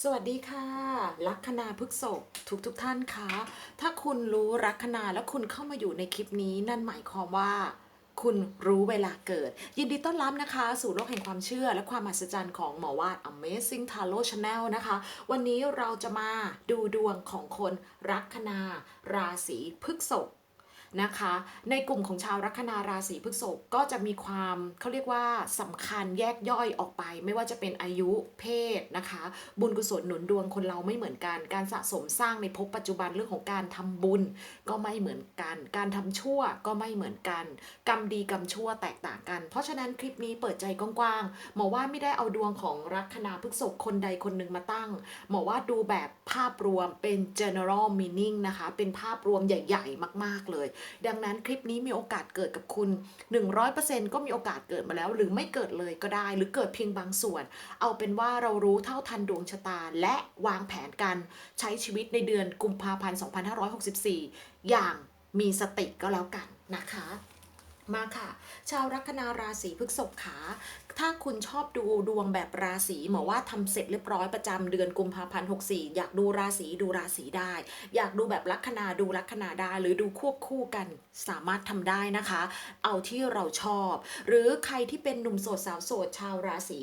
สวัสดีค่ะ ลัคนาพฤกษภทุกทุกท่านคะถ้าคุณรู้ลัคนาแล้วคุณเข้ามาอยู่ในคลิปนี้ นั่นหมายความว่า คุณรู้เวลาเกิด ยินดีต้อนรับนะคะ สู่โลกแห่งความเชื่อและความมหัศจรรย์ของหมอวาด Amazing Tarot Channel นะคะ วันนี้เราจะมาดูดวงของคนลัคนาราศีพฤกษภ นะคะ ในกลุ่มของชาวลัคนาราศีพฤษภก็จะมีความเขาเรียกว่าสำคัญแยกย่อยออกไป ไม่ว่าจะเป็นอายุเพศนะคะ บุญกุศลหนุนดวงคนเราไม่เหมือนกัน การสะสมสร้างในภพปัจจุบันเรื่องของการทำบุญก็ไม่เหมือนกัน การทำชั่วก็ไม่เหมือนกัน กรรมดีกรรมชั่วแตกต่างกัน เพราะฉะนั้นคลิปนี้เปิดใจกว้างๆหมอว่าไม่ได้เอาดวงของลัคนาพฤษภคนใดคนหนึ่งมาตั้งหมอว่าดูแบบภาพรวมเป็น general meaning นะคะ เป็นภาพรวมใหญ่ ๆ มาก ๆ เลยดังนั้นคลิปนี้มีโอกาสเกิดกับคุณ 100%ก็มีโอกาสเกิดมาแล้ว หรือไม่เกิดเลยก็ได้ หรือเกิดเพียงบางส่วน เอาเป็นว่าเรารู้เท่าทันดวงชะตา และวางแผนการใช้ชีวิตในเดือนกุมภาพันธ์ 2564 อย่างมีสติก็แล้วกันนะคะ มาค่ะ ชาวลัคนาราศีพฤษภขา ถ้าคุณชอบดูดวงแบบราศีหมอว่าทำเสร็จเรียบร้อยประจำเดือนกุมภาพันธ์64อยากดูราศีดูราศีได้ อยากดูแบบลัคนาดูลัคนาได้หรือดูควบคู่กันสามารถทำได้นะคะ เอาที่เราชอบ หรือใครที่เป็นหนุ่มโสดสาวโสดชาวราศี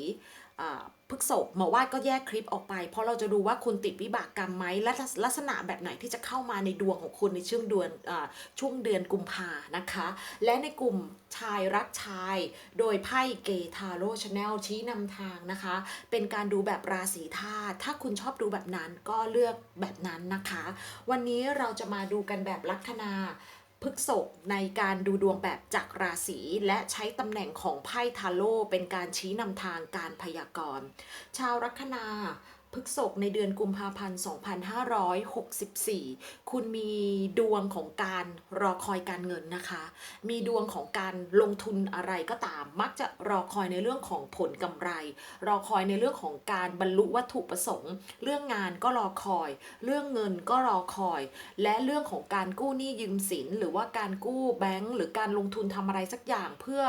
อ่าพฤกษภหมอว่าก็แยกคลิปออกไป เพราะเราจะดูว่าคุณติดวิบากกรรมไหมและลักษณะแบบไหนที่จะเข้ามาในดวงของคุณในช่วงเดือนอ่าช่วงเดือนกุมภานะคะ และในกลุ่มชายรักชาย โดยไพ่เกทาโร่ชาแนลชี้นำทางนะคะ เป็นการดูแบบราศีธาตุถ้าคุณชอบดูแบบนั้นก็เลือกแบบนั้นนะคะ วันนี้เราจะมาดูกันแบบลัคนาพฤกษกในการดูดวงแบบจากราศีและใช้ตำแหน่งของไพ่ทาโร่เป็นการชี้นำทางการพยากรณ์ ชาวลัคนา พฤกษภในเดือนกุมภาพันธ์ 2564 คุณมีดวงของการรอคอยการเงินนะคะ มีดวงของการลงทุนอะไรก็ตาม มักจะรอคอยในเรื่องของผลกำไร รอคอยในเรื่องของการบรรลุวัตถุประสงค์ เรื่องงานก็รอคอย เรื่องเงินก็รอคอย และเรื่องของการกู้หนี้ยืมสิน หรือว่าการกู้แบงก์หรือการลงทุนทำอะไรสักอย่างเพื่อ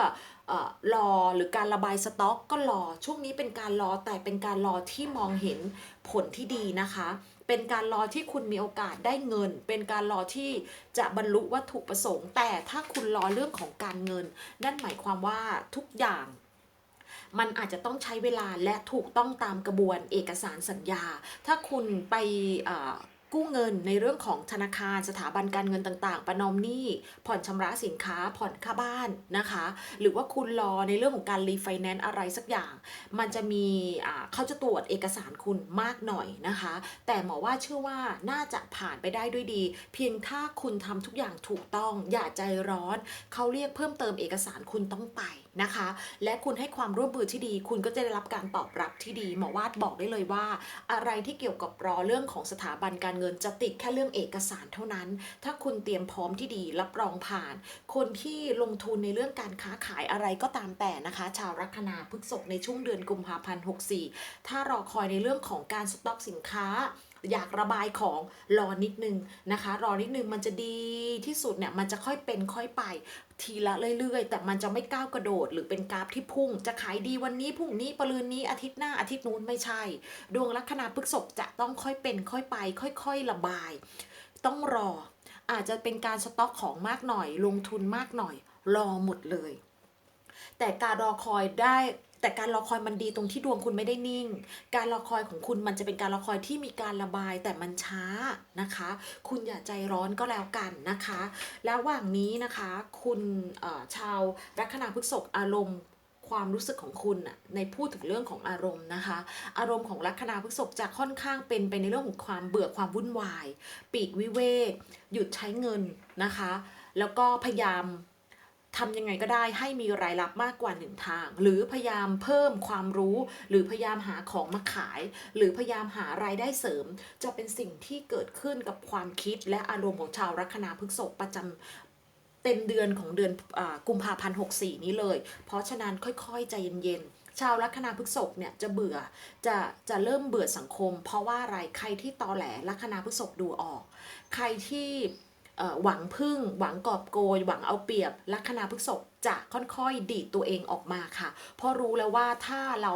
รอหรือการระบายสต็อกก็รอช่วงนี้เป็นการรอแต่เป็นการรอที่มองเห็นผลที่ดีนะคะ เป็นการรอที่คุณมีโอกาสได้เงิน เป็นการรอที่จะบรรลุวัตถุประสงค์ แต่ถ้าคุณรอเรื่องของการเงิน นั่นหมายความว่าทุกอย่างมันอาจจะต้องใช้เวลาและถูกต้องตามกระบวนเอกสารสัญญา ถ้าคุณไปอ กู้เงินในเรื่องของธนาคารสถาบันการเงินต่างๆ ประนอมหนี้ ผ่อนชำระสินค้า ผ่อนค่าบ้านนะคะ หรือว่าคุณรอในเรื่องของการรีไฟแนนซ์อะไรสักอย่าง มันจะมีอ่าเขาจะตรวจเอกสารคุณมากหน่อยนะคะ แต่หมอว่าเชื่อว่าน่าจะผ่านไปได้ด้วยดี เพียงถ้าคุณทำทุกอย่างถูกต้องอย่าใจร้อน เขาเรียกเพิ่มเติมเอกสารคุณต้องไปนะคะ และคุณให้ความร่วมมือที่ดี คุณก็จะได้รับการตอบรับที่ดี หมอวาดบอกได้เลยว่า อะไรที่เกี่ยวกับรอเรื่องของสถาบันการเงินจะติดแค่เรื่องเอกสารเท่านั้น ถ้าคุณเตรียมพร้อมที่ดีรับรองผ่าน คนที่ลงทุนในเรื่องการค้าขายอะไรก็ตามแต่นะคะ ชาวลัคนาพฤกษภในช่วงเดือนกุมภาพันธ์64 ถ้ารอคอยในเรื่องของการสต็อกสินค้าอยากระบายของรอนิดนึงนะคะ รอนิดนึงมันจะดีที่สุดเนี่ยมันจะค่อยเป็นค่อยไป ทีละเรื่อยๆ แต่มันจะไม่ก้าวกระโดดหรือเป็นกราฟที่พุ่ง จะขายดีวันนี้พรุ่งนี้ปรืนนี้อาทิตย์หน้าอาทิตย์นู้นไม่ใช่ ดวงลัคนาพฤกษบจะต้องค่อยเป็นค่อยไป ค่อย ๆ ระบาย ต้องรอ อาจจะเป็นการสต็อกของมากหน่อย ลงทุนมากหน่อย รอหมดเลย แต่การรอคอยได้ แต่การรอคอยมันดีตรงที่ดวงคุณไม่ได้นิ่ง การรอคอยของคุณมันจะเป็นการรอคอยที่มีการระบายแต่มันช้านะคะ คุณอย่าใจร้อนก็แล้วกันนะคะ แล้วว่างนี้นะคะ คุณชาวลัคนาพฤษภอารมณ์ความรู้สึกของคุณน่ะในพูดถึงเรื่องของอารมณ์นะคะ อารมณ์ของลัคนาพฤษภจะค่อนข้างเป็นไปในเรื่องของความเบื่อความวุ่นวาย ปีกวิเวกหยุดใช้เงินนะคะ แล้วก็พยายาม ทำยังไงก็ได้ให้มีรายรับมากกว่าหนึ่งทาง หรือพยายามเพิ่มความรู้ หรือพยายามหาของมาขาย หรือพยายามหารายได้เสริม จะเป็นสิ่งที่เกิดขึ้นกับความคิดและอารมณ์ของชาวลัคนาพฤษภประจำเต็มเดือนของเดือนอกุมภาพันธ์64 นี้เลย เพราะฉะนั้นค่อยๆ ใจเย็นๆ ชาวลัคนาพฤษภเนี่ยจะเบื่อ จะจะเริ่มเบื่อสังคม เพราะว่าอะไร ใครที่ตอแหลลัคนาพฤษภดูออก ใครที่ หวังพึ่ง หวังกอบโกย หวังเอาเปรียบลัคนาพฤษกจะค่อยๆ ดีดตัวเองออกมาค่ะ เพราะรู้แล้วว่าถ้าเรา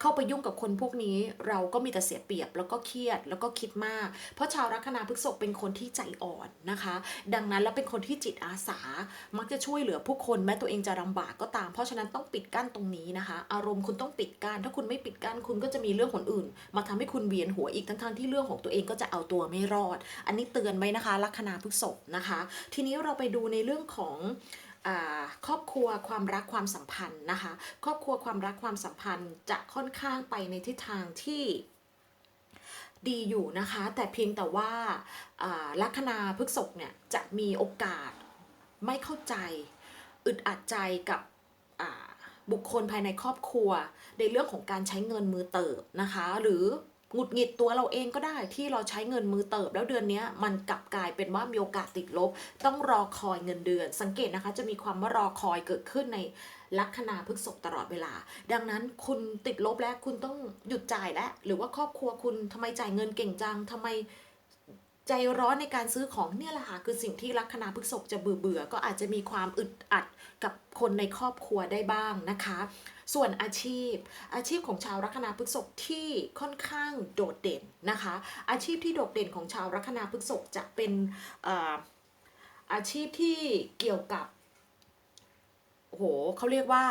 เข้าไปยุ่งกับคนพวกนี้เราก็มีแต่เสียเปรียบแล้วก็เครียดแล้วก็คิดมาก เพราะชาวลัคนาพฤกษภเป็นคนที่ใจอ่อนนะคะ ดังนั้นแล้วเป็นคนที่จิตอาสา มักจะช่วยเหลือผู้คนแม้ตัวเองจะลำบากก็ตาม เพราะฉะนั้นต้องปิดกั้นตรงนี้นะคะ อารมณ์คุณต้องปิดกั้นถ้าคุณไม่ปิดกั้นคุณก็จะมีเรื่องคนอื่น มาทำให้คุณเวียนหัวอีกทั้งๆที่เรื่องของตัวเองก็จะเอาตัวไม่รอด อันนี้เตือนไว้นะคะลัคนาพฤกษภนะคะ ทีนี้เราไปดูในเรื่องของ ครอบครัวความรักความสัมพันธ์นะคะ ครอบครัวความรักความสัมพันธ์จะค่อนข้างไปในทิศทางที่ดีอยู่นะคะ แต่เพียงแต่ว่าลัคนาพฤกษภเนี่ยจะมีโอกาสไม่เข้าใจ อึดอัดใจกับบุคคลภายในครอบครัว ในเรื่องของการใช้เงินมือเติบนะคะ หรือ หงุดหงิดตัวเราเองก็ได้ที่เราใช้เงินมือเติบ แล้วเดือนนี้มันกลับกลายเป็นว่ามีโอกาสติดลบ ต้องรอคอยเงินเดือน สังเกตนะคะจะมีความว่ารอคอยเกิดขึ้นในลัคนาพฤษภตลอดเวลา ดังนั้นคุณติดลบแล้วคุณต้องหยุดจ่ายแล้วหรือว่าครอบครัวคุณทำไมจ่ายเงินเก่งจังทำไมใจร้อนในการซื้อของเนี่ยแหละค่ะคือสิ่งที่ลัคนาพฤษภจะเบื่อเบื่อก็อาจจะมีความอึดอัดกับคนในครอบครัวได้บ้างนะคะ ส่วนอาชีพ อาชีพของชาวลัคนาพฤษภที่ค่อนข้างโดดเด่นนะคะ อาชีพที่โดดเด่นของชาวลัคนาพฤษภจะเป็นอาชีพที่เกี่ยวกับโหเขาเรียกว่า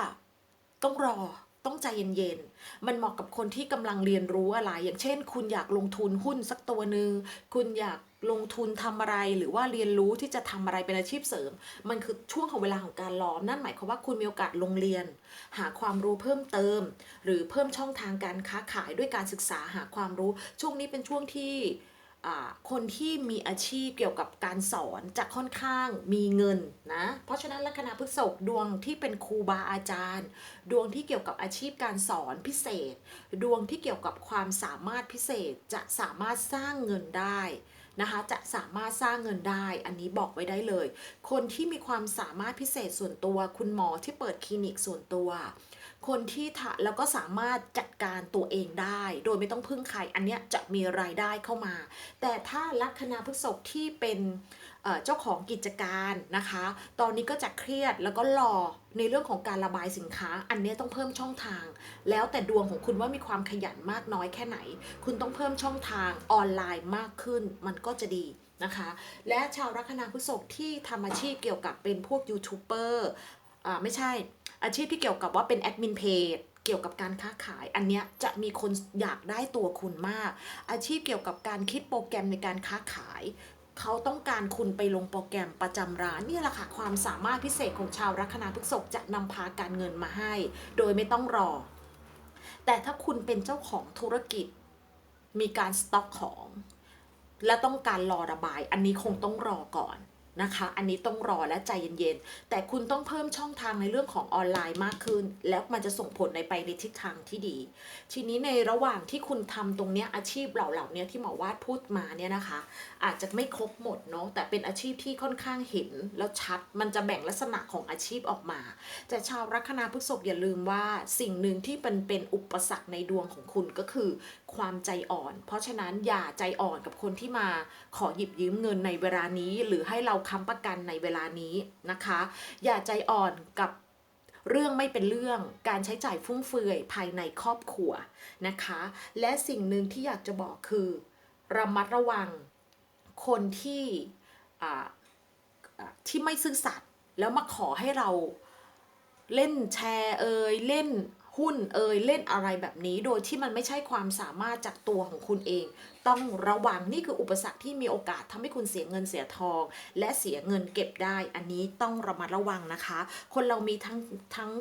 ต้องรอต้องใจเย็นๆ มันเหมาะกับคนที่กำลังเรียนรู้อะไร อย่างเช่น คุณอยากลงทุนหุ้นสักตัวหนึ่งคุณอยาก ลงทุนทำอะไรหรือว่าเรียนรู้ที่จะทำอะไรเป็นอาชีพเสริม มันคือช่วงของเวลาของการรอนั่นหมายความว่าคุณมีโอกาสลงเรียน หาความรู้เพิ่มเติม หรือเพิ่มช่องทางการค้าขายด้วยการศึกษาหาความรู้ ช่วงนี้เป็นช่วงที่คนที่มีอาชีพเกี่ยวกับการสอนจะค่อนข้างมีเงินนะ เพราะฉะนั้นลัคนาพฤษภดวงที่เป็นครูบาอาจารย์ ดวงที่เกี่ยวกับอาชีพการสอนพิเศษ ดวงที่เกี่ยวกับความสามารถพิเศษจะสามารถสร้างเงินได้ นะคะจะสามารถสร้างเงินได้ อันนี้บอกไว้ได้เลย คนที่มีความสามารถพิเศษส่วนตัว คุณหมอที่เปิดคลินิกส่วนตัว คนที่ทะแล้วก็สามารถจัดการตัวเองได้ โดยไม่ต้องพึ่งใคร อันเนี้ยจะมีรายได้เข้ามา แต่ถ้าลัคนาพฤษภที่เป็น เจ้าของกิจการนะคะ ตอนนี้ก็จะเครียดแล้วก็รอในเรื่องของการระบายสินค้า อันนี้ต้องเพิ่มช่องทาง แล้วแต่ดวงของคุณว่ามีความขยันมากน้อยแค่ไหน คุณต้องเพิ่มช่องทางออนไลน์มากขึ้น มันก็จะดีนะคะ และชาวลัคนาพฤษภที่ทำอาชีพเกี่ยวกับเป็นพวกยูทูบเบอร์ไม่ใช่อาชีพที่เกี่ยวกับว่าเป็นแอดมินเพจเกี่ยวกับการค้าขาย อันเนี้ยจะมีคนอยากได้ตัวคุณมาก อาชีพเกี่ยวกับการคิดโปรแกรมในการค้าขาย เขาต้องการคุณไปลงโปรแกรมประจำร้านนี่แหละค่ะความสามารถพิเศษของชาวลัคนาพฤษภจะนำพาการเงินมาให้ โดยไม่ต้องรอ แต่ถ้าคุณเป็นเจ้าของธุรกิจ มีการสต็อกของ และต้องการรอระบาย อันนี้คงต้องรอก่อน นะคะ อันนี้ต้องรอและใจเย็นๆ แต่คุณต้องเพิ่มช่องทางในเรื่องของออนไลน์มากขึ้น แล้วมันจะส่งผลในไปในทิศทางที่ดี ทีนี้ในระหว่างที่คุณทำตรงเนี้ยอาชีพเหล่าๆเนี้ยที่หมอวาดพูดมาเนี่ยนะคะ อาจจะไม่ครบหมดเนาะแต่เป็นอาชีพที่ค่อนข้างเห็นแล้วชัด มันจะแบ่งลักษณะของอาชีพออกมา แต่ชาวลัคนาพฤษภอย่าลืมว่าสิ่งหนึ่งที่เป็นเป็นอุปสรรคในดวงของคุณก็คือ ความใจอ่อน เพราะฉะนั้นอย่าใจอ่อนกับคนที่มาขอหยิบยืมเงินในเวลานี้ หรือให้เราค้ำประกันในเวลานี้นะคะ อย่าใจอ่อนกับเรื่องไม่เป็นเรื่องการใช้จ่ายฟุ่มเฟือยภายในครอบครัวนะคะ และสิ่งหนึ่งที่อยากจะบอกคือระมัดระวังคนที่ที่ไม่ซื่อสัตย์แล้วมาขอให้เราเล่นแชร์เอ่ยเล่น หุ้นเอ่ยเล่นอะไรแบบนี้ โดยที่มันไม่ใช่ความสามารถจากตัวของคุณเอง ต้องระวังนี่คืออุปสรรคที่มีโอกาสทำให้คุณเสียเงินเสียทอง และเสียเงินเก็บได้ อันนี้ต้องระมัดระวังนะคะ คนเรามีทั้งทั้ง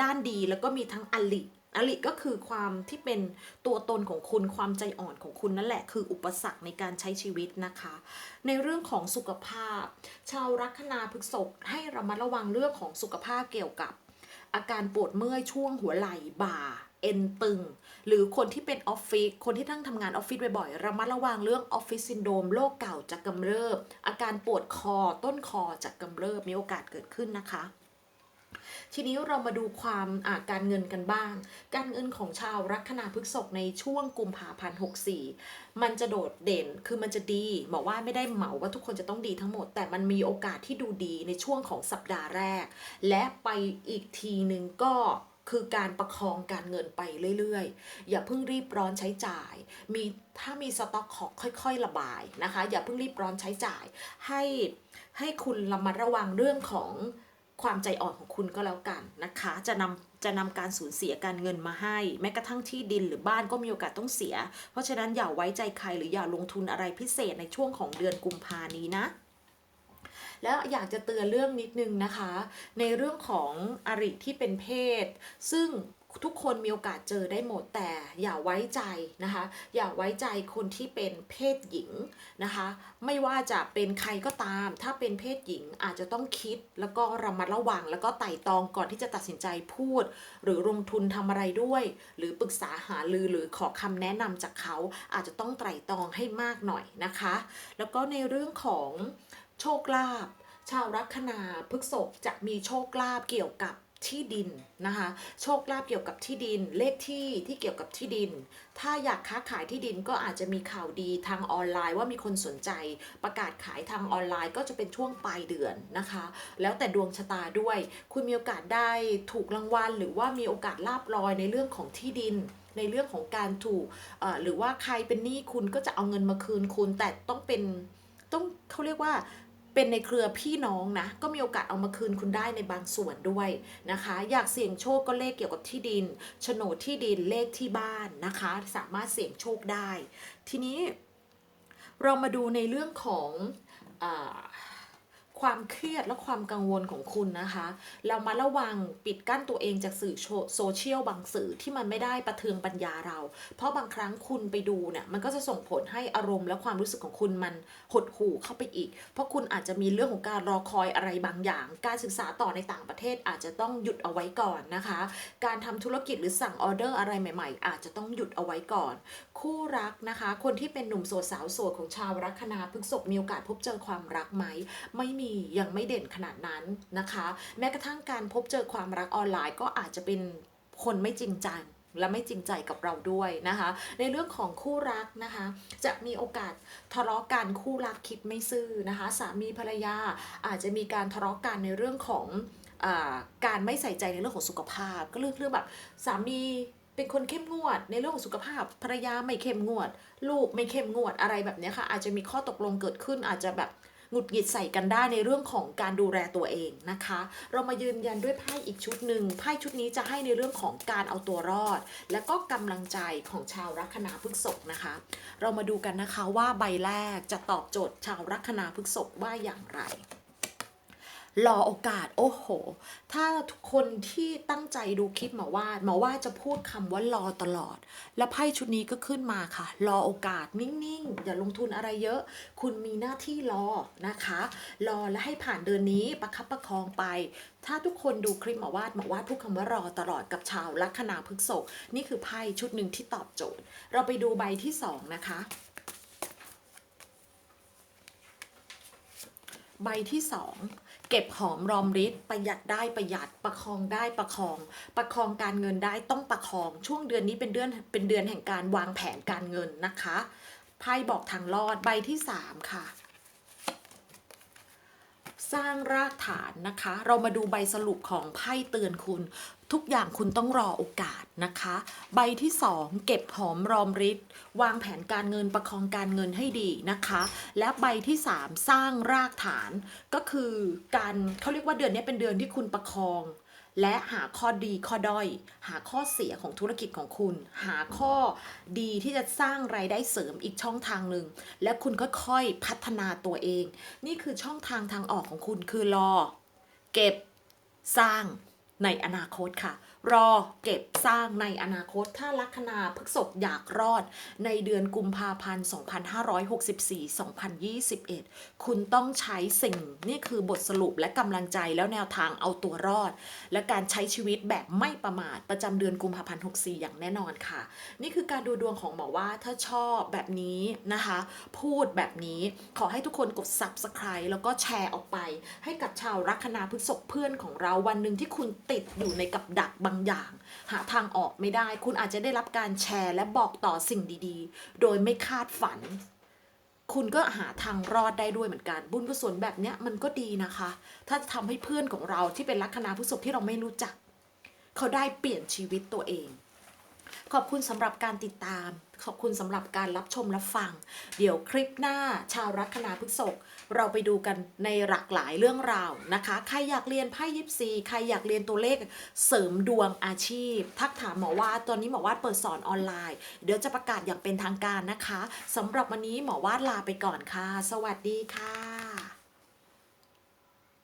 ด้านดีแล้วก็มีทั้งอลิอลิก็คือความที่เป็นตัวตนของคุณความใจอ่อนของคุณนั่นแหละ คืออุปสรรคในการใช้ชีวิตนะคะ ในเรื่องของสุขภาพ ชาวลัคนาพฤกษภให้ระมัดระวังเรื่องของสุขภาพเกี่ยวกับ อาการปวดเมื่อยช่วงหัวไหล่บ่า เอ็นตึง หรือคนที่เป็นออฟฟิศคนที่ตั้งทำงานออฟฟิศบ่อยๆระมัดระวังเรื่องออฟฟิศซินโดรมโรคเก่าจะกำเริบ อาการปวดคอต้นคอจะกำเริบมีโอกาสเกิดขึ้นนะคะ ทีนี้เรามาดูความอาการเงินกันบ้าง การเงินของชาวลัคนาพฤษภในช่วงกุมภาพันธ์64 มันจะโดดเด่น คือมันจะดีบอกว่าไม่ได้เหมาว่าทุกคนจะต้องดีทั้งหมด แต่มันมีโอกาสที่ดูดีในช่วงของสัปดาห์แรก และไปอีกทีหนึ่งก็คือการประคองการเงินไปเรื่อยๆ อย่าเพิ่งรีบร้อนใช้จ่าย มีถ้ามีสต็อกของค่อยๆ ระบายนะคะ อย่าเพิ่งรีบร้อนใช้จ่าย ให้ให้คุณระมัดระวังเรื่องของ ความใจอ่อนของคุณก็แล้วกันนะคะ จะนำจะนำการสูญเสียการเงินมาให้ แม้กระทั่งที่ดินหรือบ้านก็มีโอกาสต้องเสีย เพราะฉะนั้นอย่าไว้ใจใครหรืออย่าลงทุนอะไรพิเศษในช่วงของเดือนกุมภานี้นะแล้วอยากจะเตือนเรื่องนิดนึงนะคะ ในเรื่องของอริที่เป็นเพศ ซึ่ง ทุกคนมีโอกาสเจอได้หมดแต่อย่าไว้ใจนะคะ อย่าไว้ใจคนที่เป็นเพศหญิงนะคะ ไม่ว่าจะเป็นใครก็ตาม ถ้าเป็นเพศหญิงอาจจะต้องคิดแล้วก็ระมัดระวัง แล้วก็ไต่ตองก่อนที่จะตัดสินใจพูด หรือลงทุนทำอะไรด้วย หรือปรึกษาหารือหรือขอคำแนะนำจากเขา อาจจะต้องไตร่ตองให้มากหน่อยนะคะ แล้วก็ในเรื่องของโชคลาภชาวลัคนาพฤกษภจะมีโชคลาภเกี่ยวกับ ที่ดินนะคะ โชคลาภเกี่ยวกับที่ดิน เลขที่ที่เกี่ยวกับที่ดิน ถ้าอยากค้าขายที่ดินก็อาจจะมีข่าวดีทางออนไลน์ว่ามีคนสนใจ ประกาศขายทางออนไลน์ก็จะเป็นช่วงปลายเดือนนะคะ แล้วแต่ดวงชะตาด้วย คุณมีโอกาสได้ถูกรางวัล หรือว่ามีโอกาสลาบลอยในเรื่องของที่ดินในเรื่องของการถูกหรือว่าใครเป็นหนี้คุณก็จะเอาเงินมาคืนคุณ แต่ต้องเป็นต้องเขาเรียกว่า เป็นในเครือพี่น้องนะ ก็มีโอกาสเอามาคืนคุณได้ในบางส่วนด้วยนะคะ อยากเสี่ยงโชคก็เลขเกี่ยวกับที่ดินโฉนดที่ดินเลขที่บ้านนะคะ สามารถเสี่ยงโชคได้ ทีนี้เรามาดูในเรื่องของอ ความเครียดและความกังวลของคุณนะคะ เรามาระวังปิดกั้นตัวเองจากสื่อโซเชียลบางสื่อที่มันไม่ได้ประเทืองปัญญาเรา เพราะบางครั้งคุณไปดูเนี่ยมันก็จะส่งผลให้อารมณ์และความรู้สึกของคุณมันหดหู่เข้าไปอีก เพราะคุณอาจจะมีเรื่องของการรอคอยอะไรบางอย่าง การศึกษาต่อในต่างประเทศอาจจะต้องหยุดเอาไว้ก่อนนะคะ การทำธุรกิจหรือสั่งออเดอร์อะไรใหม่ ๆ อาจจะต้องหยุดเอาไว้ก่อน คู่รักนะคะ คนที่เป็นหนุ่มโสดสาวโสดของชาวลัคนาพฤษภมีโอกาสพบเจอความรักไหมไม่มียังไม่เด่นขนาดนั้นนะคะ แม้กระทั่งการพบเจอความรักออนไลน์ก็อาจจะเป็นคนไม่จริงจังและไม่จริงใจกับเราด้วยนะคะ ในเรื่องของคู่รักนะคะ จะมีโอกาสทะเลาะกันคู่รักคิดไม่ซื่อนะคะ สามีภรรยาอาจจะมีการทะเลาะกันในเรื่องของอการไม่ใส่ใจในเรื่องของสุขภาพ ก็เรื่องเรื่องแบบสามีเป็นคนเข้มงวด ในเรื่องของสุขภาพภรรยาไม่เข้มงวด ลูกไม่เข้มงวดอะไรแบบนี้ค่ะอาจจะมีข้อตกลงเกิดขึ้นอาจจะแบบ หงุดหงิดใส่กันได้ในเรื่องของการดูแลตัวเองนะคะ เรามายืนยันด้วยไพ่อีกชุดหนึ่งไพ่ชุดนี้จะให้ในเรื่องของการเอาตัวรอด และก็กำลังใจของชาวลัคนาพฤษกนะคะ เรามาดูกันนะคะว่าใบแรกจะตอบโจทย์ชาวลัคนาพฤษกว่าอย่างไร รอโอกาสโอ้โห ถ้าคนที่ตั้งใจดูคลิปหมอวาดหมอวาดจะพูดคำว่ารอตลอด แล้วไพ่ชุดนี้ก็ขึ้นมาค่ะ รอโอกาสนิ่งๆ อย่าลงทุนอะไรเยอะ คุณมีหน้าที่รอนะคะ รอและให้ผ่านเดือนนี้ประคับประคองไป ถ้าทุกคนดูคลิปหมอวาดหมอวาดพูดคำว่ารอตลอดกับชาวลัคนาพฤกษภนี่คือไพ่ชุดหนึ่งที่ตอบโจทย์ เราไปดูใบที่สองนะคะใบที่สอง เก็บหอมรอมริดประหยัดได้ประหยัดประคองได้ประคอง ประคองการเงินได้ต้องประคอง ช่วงเดือนนี้เป็นเดือนเป็นเดือนแห่งการวางแผนการเงินนะคะไพ่บอกทางรอดใบที่สามค่ะ สร้างรากฐานนะคะ เรามาดูใบสรุปของไพ่เตือนคุณ ทุกอย่างคุณต้องรอโอกาสนะคะ ใบที่ 2 เก็บหอมรอมริดวางแผนการเงินประคองการเงินให้ดีนะคะ และใบที่ 3 สร้างรากฐานก็คือการเขาเรียกว่าเดือนนี้เป็นเดือนที่คุณประคอง และหาข้อดีข้อด้อย หาข้อเสียของธุรกิจของคุณ หาข้อดีที่จะสร้างไรายได้เสริมอีกช่องทางหนึ่งและคุณค่อยๆพัฒนาตัวเอง นี่คือช่องทางทางออกของคุณคือรอ เก็บสร้าง ในอนาคตค่ะ รอเก็บสร้างในอนาคต ถ้าลัคนาพฤษภอยากรอดในเดือนกุมภาพันธ์ 2564-2021 คุณต้องใช้สิ่งนี่คือบทสรุปและกำลังใจแล้วแนวทางเอาตัวรอด และการใช้ชีวิตแบบไม่ประมาทประจำเดือนกุมภาพันธ์ 64 อย่างแน่นอนค่ะ นี่คือการดูดวงของหมอว่าถ้าชอบแบบนี้นะคะ พูดแบบนี้ขอให้ทุกคนกด subscribe แล้วก็แชร์ออกไป ให้กับชาวลัคนาพฤษภเพื่อนของเราวันหนึ่งที่คุณติดอยู่ในกับดักบางอย่าง หาทางออกไม่ได้ คุณอาจจะได้รับการแชร์และบอกต่อสิ่งดีๆ โดยไม่คาดฝัน คุณก็หาทางรอดได้ด้วยเหมือนกัน บุญกุศลแบบเนี้ยมันก็ดีนะคะ ถ้าจะทำให้เพื่อนของเราที่เป็นลัคนาพฤษภที่เราไม่รู้จัก เขาได้เปลี่ยนชีวิตตัวเอง ขอบคุณสำหรับการติดตาม ขอบคุณสำหรับการรับชมรับฟัง เดี๋ยวคลิปหน้าชาวรัคนาพฤษภเราไปดูกันในหลากหลายเรื่องราวนะคะ ใครอยากเรียนไพ่ยิปซีใครอยากเรียนตัวเลขเสริมดวงอาชีพ ทักถามหมอว่าตอนนี้หมอว่าเปิดสอนออนไลน์ เดี๋ยวจะประกาศอย่างเป็นทางการนะคะสำหรับวันนี้หมอว่าลาไปก่อนค่ะ สวัสดีค่ะ